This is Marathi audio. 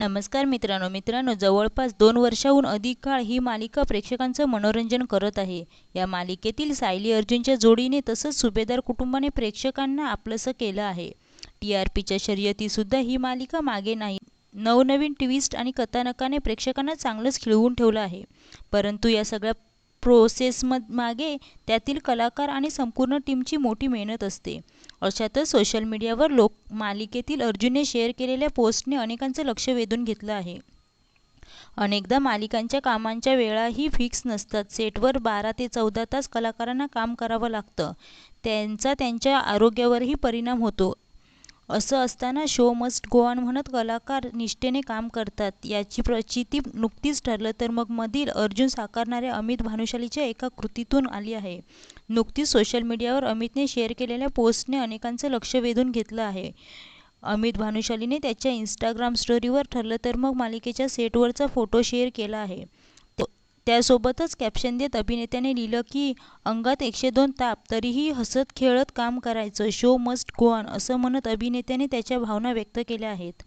नमस्कार मित्रांनो मित्रांनो जवळपास दोन वर्षाहून अधिक काळ ही मालिका प्रेक्षकांचं मनोरंजन करत आहे. या मालिकेतील सायली अर्जुनच्या जोडीने तसंच सुभेदार कुटुंबाने प्रेक्षकांना आपलंसं केलं आहे. टी आर पीच्या शर्यतीसुद्धा ही मालिका मागे नाही. नवनवीन ट्विस्ट आणि कथानकाने प्रेक्षकांना चांगलंच खिळवून ठेवलं आहे. परंतु या सगळ्या प्रोसेसम मागे त्यातील कलाकार आणि संपूर्ण टीमची मोठी मेहनत असते. अशातच सोशल मीडियावर लोक मालिकेतील अर्जुनने शेअर केलेल्या पोस्टने अनेकांचं लक्ष वेधून घेतलं आहे. अनेकदा मालिकांच्या कामांच्या वेळाही फिक्स नसतात. सेटवर बारा ते चौदा तास कलाकारांना काम करावं लागतं. त्यांचा त्यांच्या आरोग्यावरही परिणाम होतो. असं असताना शो मस्ट गो ऑन म्हणत कलाकार निष्ठेने काम करतात. याची प्रचिती नुकतीच ठरलं तर मग मधील अर्जुन साकारणाऱ्या अमित भानुशालीच्या एका कृतीतून आली आहे. नुकतीच सोशल मीडियावर अमितने शेअर केलेल्या पोस्टने अनेकांचं लक्ष वेधून घेतलं आहे. अमित भानुशालीने त्याच्या इंस्टाग्राम स्टोरीवर ठरलं तर मग मालिकेच्या सेटवरचा फोटो शेअर केला आहे. त्यासोबतच कॅप्शन देत अभिनेत्याने लिहिलं की अंगात एकशे दोन ताप तरीही हसत खेळत काम करायचं शो मस्ट गो ऑन असं म्हणत अभिनेत्याने त्याच्या भावना व्यक्त केल्या आहेत.